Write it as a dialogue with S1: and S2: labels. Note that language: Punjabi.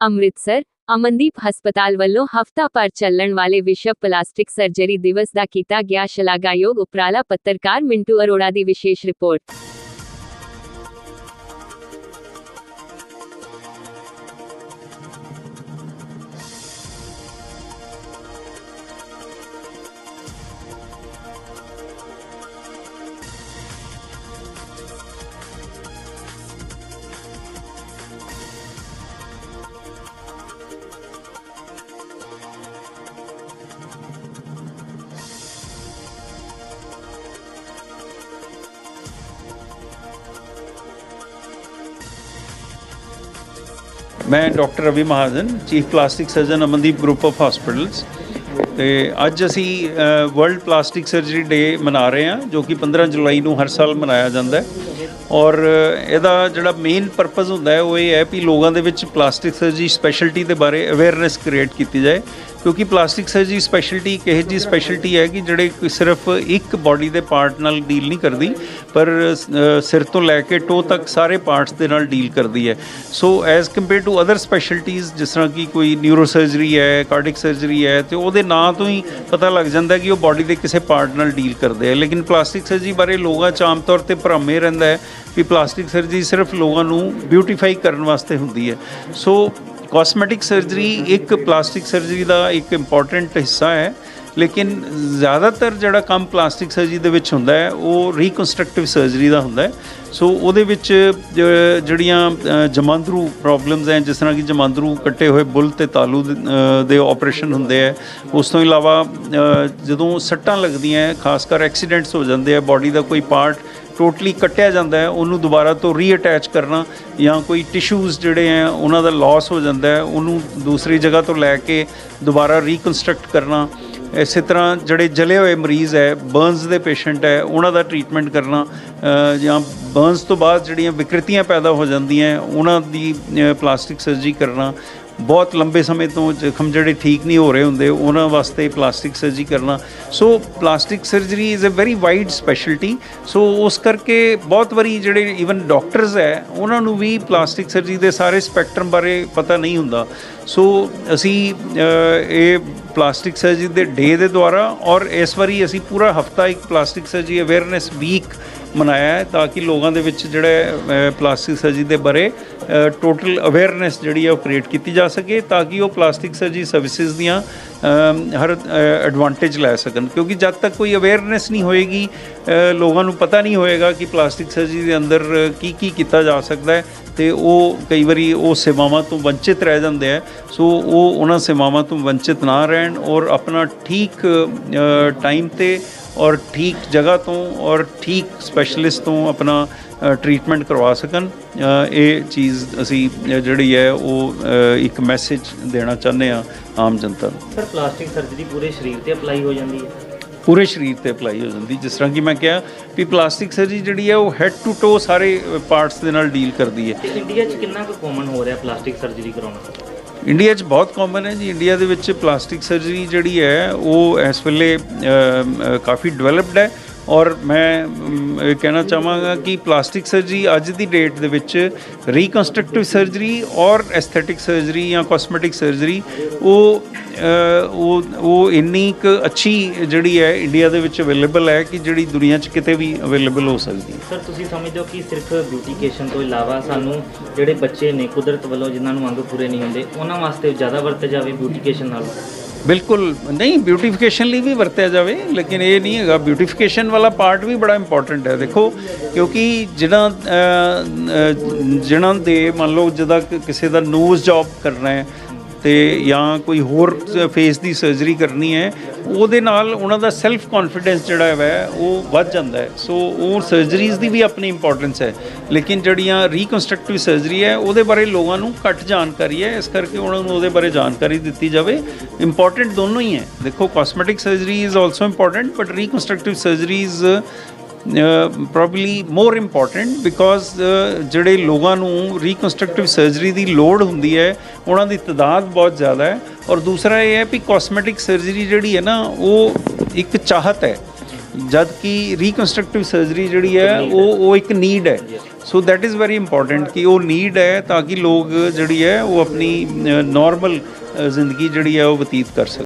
S1: ਅੰਮ੍ਰਿਤਸਰ, ਅਮਨਦੀਪ ਹਸਪਤਾਲ ਵੱਲੋਂ ਹਫ਼ਤਾ ਭਰ ਚੱਲਣ ਵਾਲੇ ਵਿਸ਼ਵ ਪਲਾਸਟਿਕ ਸਰਜਰੀ ਦਿਵਸ ਦਾ ਕੀਤਾ ਗਿਆ ਸ਼ਲਾਘਾਯੋਗ ਉਪਰਾਲਾ ਪੱਤਰਕਾਰ ਮਿੰਟੂ ਅਰੋੜਾ ਦੀ ਵਿਸ਼ੇਸ਼ ਰਿਪੋਰਟ।
S2: ਮੈਂ doctor Ravi Mahajan, chief plastic surgeon Amandeep group of hospitals. ਤੇ ਅੱਜ ਅਸੀਂ ਵਰਲਡ ਪਲਾਸਟਿਕ ਸਰਜਰੀ ਡੇ ਮਨਾ ਰਹੇ ਹਾਂ, ਜੋ ਕਿ 15 ਜੁਲਾਈ ਨੂੰ ਹਰ ਸਾਲ ਮਨਾਇਆ ਜਾਂਦਾ ਹੈ। ਔਰ ਇਹਦਾ ਜਿਹੜਾ ਮੇਨ ਪਰਪਸ ਹੁੰਦਾ ਹੈ, ਉਹ ਇਹ ਹੈ ਕਿ ਲੋਕਾਂ ਦੇ ਵਿੱਚ ਪਲਾਸਟਿਕ ਸਰਜਰੀ ਸਪੈਸ਼ਲਟੀ ਦੇ ਬਾਰੇ ਅਵੇਅਰਨੈਸ ਕ੍ਰੀਏਟ ਕੀਤੀ ਜਾਏ। ਕਿਉਂਕਿ ਪਲਾਸਟਿਕ ਸਰਜਰੀ ਸਪੈਸ਼ਲਟੀ ਇੱਕ ਇਹੋ ਜਿਹੀ ਸਪੈਸ਼ਲਟੀ ਹੈ ਕਿ ਜਿਹੜੇ ਸਿਰਫ ਇੱਕ ਬਾਡੀ ਦੇ ਪਾਰਟ ਨਾਲ ਡੀਲ ਨਹੀਂ ਕਰਦੀ, ਪਰ ਸਿਰ ਤੋਂ ਲੈ ਕੇ ਟੋ ਤੱਕ ਸਾਰੇ ਪਾਰਟਸ ਦੇ ਨਾਲ ਡੀਲ ਕਰਦੀ ਹੈ। So as compare to other specialties ਜਿਸ ਤਰ੍ਹਾਂ ਕਿ ਕੋਈ ਨਿਊਰੋ ਸਰਜਰੀ ਹੈ ਕਾਰਡਿਕ ਸਰਜਰੀ ਹੈ, ਤੇ ਉਹਦੇ ਨਾਂ ਤੋਂ ਹੀ ਪਤਾ ਲੱਗ ਜਾਂਦਾ ਕਿ ਉਹ ਬਾਡੀ ਦੇ ਕਿਸੇ ਪਾਰਟ ਨਾਲ ਡੀਲ ਕਰਦੇ ਆ। ਲੇਕਿਨ ਪਲਾਸਟਿਕ ਸਰਜਰੀ ਬਾਰੇ ਲੋਕਾਂ 'ਚ ਆਮ ਤੌਰ ਤੇ ਭਰਮੇ ਰਹਿੰਦਾ ਹੈ ਵੀ ਪਲਾਸਟਿਕ ਸਰਜਰੀ ਸਿਰਫ ਲੋਕਾਂ ਨੂੰ ਬਿਊਟੀਫਾਈ ਕਰਨ ਵਾਸਤੇ ਹੁੰਦੀ ਹੈ। ਸੋ ਕਾਸਮੈਟਿਕ ਸਰਜਰੀ ਇੱਕ ਪਲਾਸਟਿਕ ਸਰਜਰੀ ਦਾ ਇੱਕ ਇੰਪੋਰਟੈਂਟ ਹਿੱਸਾ ਹੈ ਲੇਕਿਨ ਜ਼ਿਆਦਾਤਰ ਜਿਹੜਾ ਕੰਮ ਪਲਾਸਟਿਕ ਸਰਜਰੀ ਦੇ ਵਿੱਚ ਹੁੰਦਾ ਹੈ ਉਹ ਰੀਕਨਸਟਰਕਟਿਵ ਸਰਜਰੀ ਦਾ ਹੁੰਦਾ ਹੈ। ਸੋ ਉਹਦੇ ਵਿੱਚ ਜਿਹੜੀਆਂ ਜਮਾਂਦਰੂ ਪ੍ਰੋਬਲਮਸ ਹੈ ਜਿਸ ਤਰ੍ਹਾਂ ਕਿ ਜਮਾਂਦਰੂ ਕੱਟੇ ਹੋਏ ਬੁੱਲ ਤੇ ਤਾਲੂ ਦੇ, ਅ, ਆਪਰੇਸ਼ਨ ਹੁੰਦੇ ਹੈ। ਉਸ ਤੋਂ ਇਲਾਵਾ ਜਦੋਂ ਸੱਟਾਂ ਲੱਗਦੀਆਂ ਖਾਸ ਕਰ ਐਕਸੀਡੈਂਟਸ ਹੋ ਜਾਂਦੇ ਆ ਬਾਡੀ ਦਾ ਕੋਈ ਪਾਰਟ ਟੋਟਲੀ ਕੱਟਿਆ ਜਾਂਦਾ ਹੈ, ਉਹਨੂੰ ਦੁਬਾਰਾ ਤੋਂ ਰੀਅਟੈਚ ਕਰਨਾ ਜਾਂ ਕੋਈ ਟਿਸ਼ੂਜ਼ ਜਿਹੜੇ ਆ ਉਹਨਾਂ ਦਾ ਲਾਸ ਹੋ ਜਾਂਦਾ ਹੈ, ਉਹਨੂੰ ਦੂਸਰੀ ਜਗ੍ਹਾ ਤੋਂ ਲੈ ਕੇ ਦੁਬਾਰਾ ਰੀਕਨਸਟਰਕਟ ਕਰਨਾ, ਇਸੇ ਤਰ੍ਹਾਂ ਜਿਹੜੇ ਜਲੇ ਹੋਏ ਮਰੀਜ਼ ਹੈ ਬਰਨਸ ਦੇ ਪੇਸ਼ੈਂਟ ਹੈ, ਉਹਨਾਂ ਦਾ ਟ੍ਰੀਟਮੈਂਟ ਕਰਨਾ ਜਾਂ ਬਰਨਸ ਤੋਂ ਬਾਅਦ ਜਿਹੜੀਆਂ ਵਿਕਰਤੀਆਂ ਪੈਦਾ ਹੋ ਜਾਂਦੀਆਂ ਉਹਨਾਂ ਦੀ ਪਲਾਸਟਿਕ ਸਰਜਰੀ ਕਰਨਾ ਬਹੁਤ ਲੰਬੇ ਸਮੇਂ ਤੋਂ ਜ਼ਖਮ ਜਿਹੜੇ ਠੀਕ ਨਹੀਂ ਹੋ ਰਹੇ ਹੁੰਦੇ, ਉਹਨਾਂ ਵਾਸਤੇ ਪਲਾਸਟਿਕ ਸਰਜਰੀ ਕਰਨਾ। So plastic surgery is a very wide specialty so ਉਸ ਕਰਕੇ ਬਹੁਤ ਵਾਰੀ ਜਿਹੜੇ ਇਵਨ ਡਾਕਟਰਸ ਹੈ, ਉਹਨਾਂ ਨੂੰ ਵੀ ਪਲਾਸਟਿਕ ਸਰਜਰੀ ਦੇ ਸਾਰੇ ਸਪੈਕਟਰਮ ਬਾਰੇ ਪਤਾ ਨਹੀਂ ਹੁੰਦਾ। ਸੋ ਅਸੀਂ ਇਹ ਪਲਾਸਟਿਕ ਸਰਜਰੀ ਦੇ ਡੇ ਦੇ ਦੁਆਰਾ ਔਰ ਇਸ ਵਾਰੀ ਅਸੀਂ ਪੂਰਾ ਹਫਤਾ ਇੱਕ ਪਲਾਸਟਿਕ ਸਰਜਰੀ ਅਵੇਅਰਨੈਸ ਵੀਕ ਮਨਾਇਆ ਤਾਂ ਕਿ ਲੋਕਾਂ ਦੇ ਵਿੱਚ ਜਿਹੜੇ ਪਲਾਸਟਿਕ ਸਰਜਰੀ ਦੇ ਬਾਰੇ ਟੋਟਲ ਅਵੇਅਰਨੈਸ ਜਿਹੜੀ ਹੈ ਉਹ ਕ੍ਰੀਏਟ ਕੀਤੀ ਜਾ ਸਕੇ ਤਾਂ ਕਿ ਉਹ ਪਲਾਸਟਿਕ ਸਰਜਰੀ ਸਰਵਿਸਿਜ਼ ਦੀਆਂ ਹਰ ਐਡਵਾਂਟੇਜ ਲੈ ਸਕਣ। ਕਿਉਂਕਿ ਜਦ ਤੱਕ ਕੋਈ ਅਵੇਅਰਨੈਸ ਨਹੀਂ ਹੋਏਗੀ ਲੋਕਾਂ ਨੂੰ ਪਤਾ ਨਹੀਂ ਹੋਏਗਾ ਕਿ ਪਲਾਸਟਿਕ ਸਰਜਰੀ ਦੇ ਅੰਦਰ ਕੀ ਕੀ ਕੀਤਾ ਜਾ ਸਕਦਾ ਹੈ ਤੇ ਉਹ ਕਈ ਵਾਰੀ ਉਹ ਸੇਵਾਵਾਂ ਤੋਂ ਵੰਚਿਤ ਰਹਿ ਜਾਂਦੇ ਆ ਸੋ ਉਹ ਉਹਨਾਂ ਸੇਵਾਵਾਂ ਤੋਂ ਵੰਚਿਤ ਨਾ ਰਹਿਣ ਔਰ ਆਪਣਾ ਠੀਕ ਟਾਈਮ ਤੇ ਔਰ ਠੀਕ ਜਗ੍ਹਾ ਤੋਂ ਔਰ ਠੀਕ ਸਪੈਸ਼ਲਿਸਟ ਤੋਂ ਆਪਣਾ ਟ੍ਰੀਟਮੈਂਟ ਕਰਵਾ ਸਕਣ। ਇਹ ਚੀਜ਼ ਅਸੀਂ ਜਿਹੜੀ ਹੈ ਉਹ ਇੱਕ ਮੈਸੇਜ ਦੇਣਾ ਚਾਹੁੰਦੇ ਆ ਆਮ ਜਨਤਾ ਨੂੰ।
S3: ਸਰ ਪਲਾਸਟਿਕ ਸਰਜਰੀ ਪੂਰੇ ਸਰੀਰ ਤੇ ਅਪਲਾਈ ਹੋ ਜਾਂਦੀ ਹੈ?
S2: ਪੂਰੇ ਸਰੀਰ ਤੇ ਅਪਲਾਈ ਹੋ ਜਾਂਦੀ। ਜਿਸ ਤਰ੍ਹਾਂ ਕਿ ਮੈਂ ਕਿਹਾ ਵੀ ਪਲਾਸਟਿਕ ਸਰਜਰੀ ਜਿਹੜੀ ਹੈ ਉਹ ਹੈਡ ਟੂ ਟੋ ਸਾਰੇ ਪਾਰਟਸ ਦੇ ਨਾਲ ਡੀਲ ਕਰਦੀ ਹੈ।
S3: ਤੇ ਇੰਡੀਆ 'ਚ ਕਿੰਨਾ ਕੁ ਕਾਮਨ ਹੋ ਰਿਹਾ ਪਲਾਸਟਿਕ ਸਰਜਰੀ ਕਰਾਉਣਾ
S2: ਇੰਡੀਆ 'ਚ ਬਹੁਤ ਕਾਮਨ ਹੈ ਜੀ। ਇੰਡੀਆ ਦੇ ਵਿੱਚ ਪਲਾਸਟਿਕ ਸਰਜਰੀ ਜਿਹੜੀ ਹੈ, ਉਹ ਇਸ ਵੇਲੇ ਕਾਫੀ ਡਿਵੈਲਪਡ ਹੈ। ਔਰ ਮੈਂ ਇਹ ਕਹਿਣਾ ਚਾਹਾਂਗਾ ਕਿ ਪਲਾਸਟਿਕ ਸਰਜਰੀ ਅੱਜ ਦੀ ਡੇਟ ਦੇ ਵਿੱਚ ਰੀਕਨਸਟਰਕਟਿਵ ਸਰਜਰੀ ਔਰ ਐਸਥੈਟਿਕ ਸਰਜਰੀ ਜਾਂ ਕਾਸਮੈਟਿਕ ਸਰਜਰੀ ਉਹ ਉਹ ਉਹ ਇੰਨੀ ਕੁ ਅੱਛੀ ਜਿਹੜੀ ਹੈ ਇੰਡੀਆ ਦੇ ਵਿੱਚ ਅਵੇਲੇਬਲ ਹੈ ਕਿ ਜਿਹੜੀ ਦੁਨੀਆ 'ਚ ਕਿਤੇ ਵੀ ਅਵੇਲੇਬਲ ਹੋ ਸਕਦੀ ਹੈ।
S3: ਸਰ ਤੁਸੀਂ ਸਮਝਦੇ ਹੋ ਕਿ ਸਿਰਫ ਬਿਊਟੀਕੇਸ਼ਨ ਤੋਂ ਇਲਾਵਾ ਸਾਨੂੰ ਜਿਹੜੇ ਬੱਚੇ ਨੇ ਕੁਦਰਤ ਵੱਲੋਂ ਜਿਨ੍ਹਾਂ ਨੂੰ ਅੰਗ ਪੂਰੇ ਨਹੀਂ ਹੁੰਦੇ, ਉਹਨਾਂ ਵਾਸਤੇ ਜ਼ਿਆਦਾ ਵਰਤੇ ਜਾਵੇ ਬਿਊਟੀਕੇਸ਼ਨ ਨਾਲ?
S2: ਬਿਲਕੁਲ, ਨਹੀਂ ਬਿਊਟੀਫਿਕੇਸ਼ਨ ਲਈ ਵੀ ਵਰਤਿਆ ਜਾਵੇ, ਲੇਕਿਨ ਇਹ ਨਹੀਂ ਹੈਗਾ। ਬਿਊਟੀਫਿਕੇਸ਼ਨ ਵਾਲਾ ਪਾਰਟ ਵੀ ਬੜਾ ਇੰਪੋਰਟੈਂਟ ਹੈ। ਦੇਖੋ, ਕਿਉਂਕਿ ਜਿਹਨਾਂ ਜਿਹਨਾਂ ਦੇ, ਮੰਨ ਲਓ ਜਿਹਦਾ ਕਿਸੇ ਦਾ ਨੋਜ਼ ਜੌਬ ਕਰਨਾ ਹੈ ਤੇ ਜਾਂ ਕੋਈ ਹੋਰ ਫੇਸ ਦੀ ਸਰਜਰੀ ਕਰਨੀ ਹੈ, ਉਹਦੇ ਨਾਲ ਉਹਨਾਂ ਦਾ ਸੈਲਫ ਕੌਨਫੀਡੈਂਸ ਜਿਹੜਾ ਹੈ ਉਹ ਵੱਧ ਜਾਂਦਾ ਹੈ। ਸੋ ਉਹ ਸਰਜਰੀਜ਼ ਦੀ ਵੀ ਆਪਣੀ ਇੰਪੋਰਟੈਂਸ ਹੈ। ਲੇਕਿਨ ਜਿਹੜੀਆਂ ਰੀਕਨਸਟਰਕਟਿਵ ਸਰਜਰੀ ਹੈ, ਉਹਦੇ ਬਾਰੇ ਲੋਕਾਂ ਨੂੰ ਘੱਟ ਜਾਣਕਾਰੀ ਹੈ। ਇਸ ਕਰਕੇ ਉਹਨਾਂ ਨੂੰ ਉਹਦੇ ਬਾਰੇ ਜਾਣਕਾਰੀ ਦਿੱਤੀ ਜਾਵੇ। ਇੰਪੋਰਟੈਂਟ ਦੋਨੋਂ ਹੀ ਹੈ। ਦੇਖੋ cosmetic surgery is also important but reconstructive surgeries probably more important because ਜਿਹੜੇ ਲੋਕਾਂ ਨੂੰ ਰੀਕਨਸਟਰਕਟਿਵ ਸਰਜਰੀ ਦੀ ਲੋੜ ਹੁੰਦੀ ਹੈ ਉਹਨਾਂ ਦੀ ਤਾਦਾਦ ਬਹੁਤ ਜ਼ਿਆਦਾ ਹੈ ਔਰ ਦੂਸਰਾ ਇਹ ਹੈ ਵੀ ਕਾਸਮੈਟਿਕ ਸਰਜਰੀ ਜਿਹੜੀ ਹੈ ਨਾ ਉਹ ਇੱਕ ਚਾਹਤ ਹੈ। ਜਦ ਕਿ ਰੀਕਨਸਟਰਕਟਿਵ ਸਰਜਰੀ ਜਿਹੜੀ ਹੈ ਉਹ ਉਹ ਇੱਕ ਨੀਡ ਹੈ। So that is very important ਕਿ ਉਹ ਨੀਡ ਹੈ ਤਾਂ ਕਿ ਲੋਕ ਜਿਹੜੀ ਹੈ ਉਹ ਆਪਣੀ ਨਾਰਮਲ ਜ਼ਿੰਦਗੀ ਜਿਹੜੀ ਹੈ ਉਹ ਬਤੀਤ ਕਰ ਸਕਣ।